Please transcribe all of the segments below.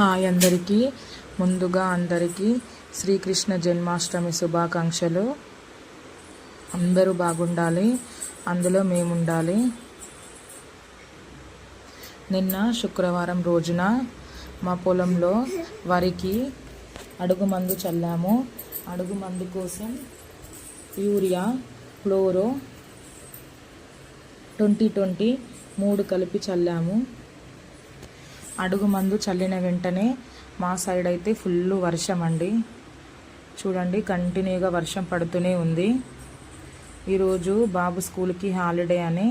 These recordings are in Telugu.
హాయ్ అందరికీ. ముందుగా అందరికీ శ్రీకృష్ణ జన్మాష్టమి శుభాకాంక్షలు. అందరూ బాగుండాలి అందులో మేము ఉండాలి నిన్న శుక్రవారం రోజున మా పొలంలో వరికి అడుగు మందు చల్లాము. అడుగు మందు కోసం యూరియా క్లోరో ట్వంటీ ట్వంటీ మూడు కలిపి చల్లాము. అడుగు మందు చల్లిన వెంటనే మా సైడ్ అయితే ఫుల్ వర్షం అండి చూడండి కంటిన్యూగా వర్షం పడుతూనే ఉంది. ఈరోజు బాబు స్కూల్కి హాలిడే అని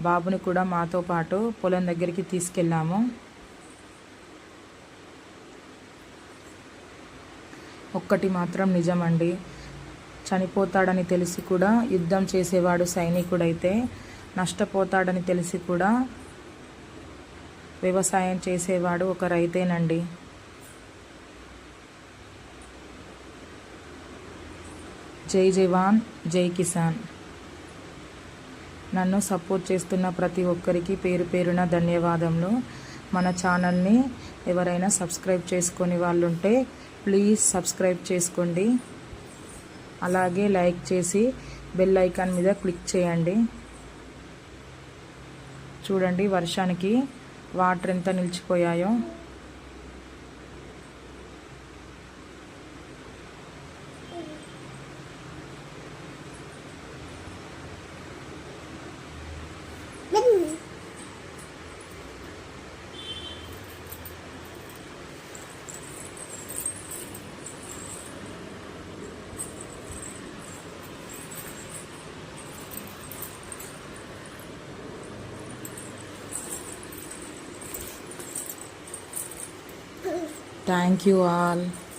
బాబుని కూడా మాతో పాటు పొలం దగ్గరికి తీసుకెళ్ళాము. ఒక్కటి మాత్రం నిజమండి. చనిపోతాడని తెలిసి కూడా యుద్ధం చేసేవాడు సైనికుడైతే నష్టపోతాడని తెలిసి కూడా వ్యవసాయం చేసేవాడు ఒక రైతేనండి. జై జవాన్ జై కిసాన్. నన్ను సపోర్ట్ చేస్తున్న ప్రతి ఒక్కరికి పేరు పేరున ధన్యవాదములు. మన ఛానల్ని ఎవరైనా సబ్స్క్రైబ్ చేసుకొని వాళ్ళు ఉంటే ప్లీజ్ సబ్స్క్రైబ్ చేసుకోండి. అలాగే లైక్ చేసి బెల్ ఐకాన్ మీద క్లిక్ చేయండి. చూడండి వర్షానికి వాటర్ ఎంత నిలిచిపోయాయో. Thank you all.